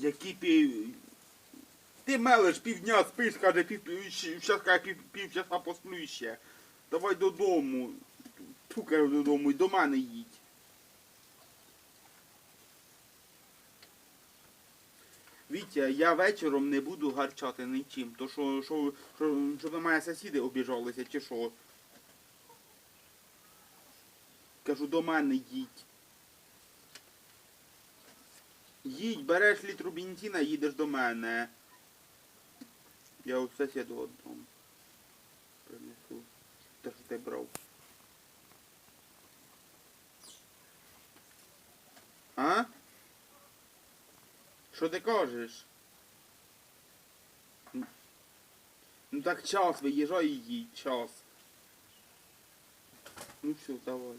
Які пів... Ти мелеш півдня спиш, каже, пів... щас пів... півчаса посплю ще. Давай додому. Ту, додому і до мене їдь. Вітя, я вечором не буду гарчати нічим, то що, що, що, щоб на мене сусіди обіжалися, чи що. Кажу, до мене їдь. Їдь, береш літру бензина, їдеш до мене. Я у сусіду одному принесу. Те, що ти брав. А? Що ти кажеш? Ну так час, виїжджай і їдь, час. Ну все, давай.